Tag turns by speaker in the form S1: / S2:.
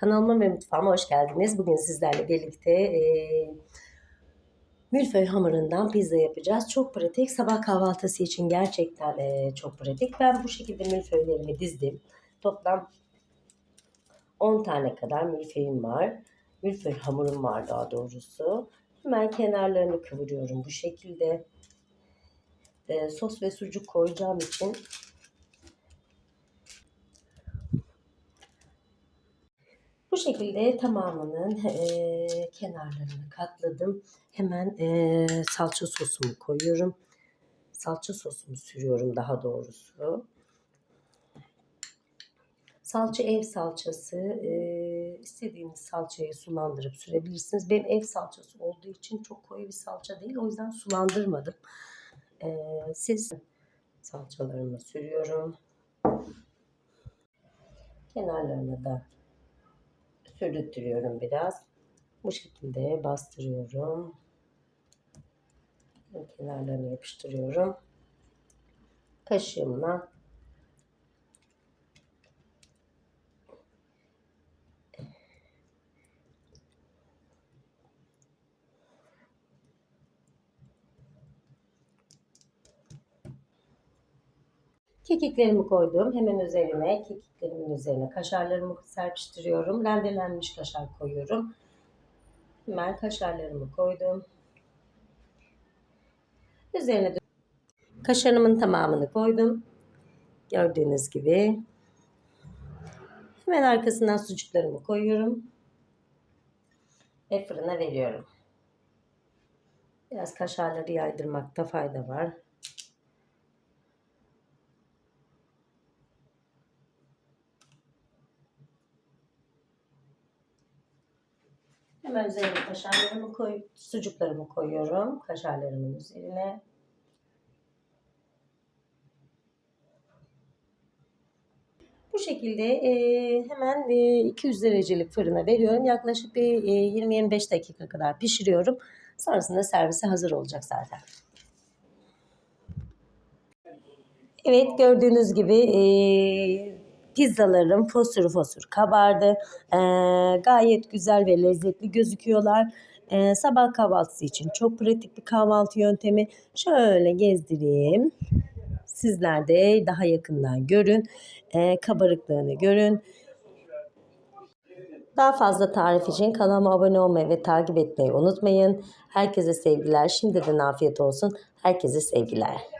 S1: Kanalıma ve mutfağıma hoş geldiniz. Bugün sizlerle birlikte e, milföy hamurundan pizza yapacağız. Çok pratik. Sabah kahvaltısı için gerçekten e, çok pratik. Ben bu şekilde milföylerimi dizdim. Toplam 10 tane kadar milföyüm var. Milföy hamurum var daha doğrusu. Hemen kenarlarını kıvırıyorum bu şekilde. E, sos ve sucuk koyacağım için şekilde tamamının e, kenarlarını katladım. Hemen e, salça sosumu koyuyorum. Salça sosumu sürüyorum daha doğrusu. Salça ev salçası. E, istediğiniz salçayı sulandırıp sürebilirsiniz. Benim ev salçası olduğu için çok koyu bir salça değil. O yüzden sulandırmadım. E, siz salçalarımı sürüyorum. Kenarlarına da sürdürtüyorum biraz. Bu şekilde bastırıyorum. Kenarlarını yapıştırıyorum. Kaşığımla Kekiklerimi koydum. Hemen üzerine, kekiklerimin üzerine kaşarlarımı serpiştiriyorum. Rendelenmiş kaşar koyuyorum. Hemen kaşarlarımı koydum. Üzerine kaşarımın tamamını koydum. Gördüğünüz gibi. Hemen arkasından sucuklarımı koyuyorum. Ve fırına veriyorum. Biraz kaşarları yaydırmakta fayda var. Hemen üzerine kaşarlarımı koy, sucuklarımı koyuyorum. Kaşarlarımın üzerine. Bu şekilde e, hemen e, 200 derecelik fırına veriyorum. Yaklaşık bir e, 20-25 dakika kadar pişiriyorum. Sonrasında servise hazır olacak zaten. Evet gördüğünüz gibi e, pizzalarım fosur fosur kabardı. E, gayet güzel ve lezzetli gözüküyorlar. E, sabah kahvaltısı için çok pratik bir kahvaltı yöntemi. Şöyle gezdireyim. Sizler de daha yakından görün. E, kabarıklığını görün. Daha fazla tarif için kanalıma abone olmayı ve takip etmeyi unutmayın. Herkese sevgiler. Şimdiden afiyet olsun. Herkese sevgiler.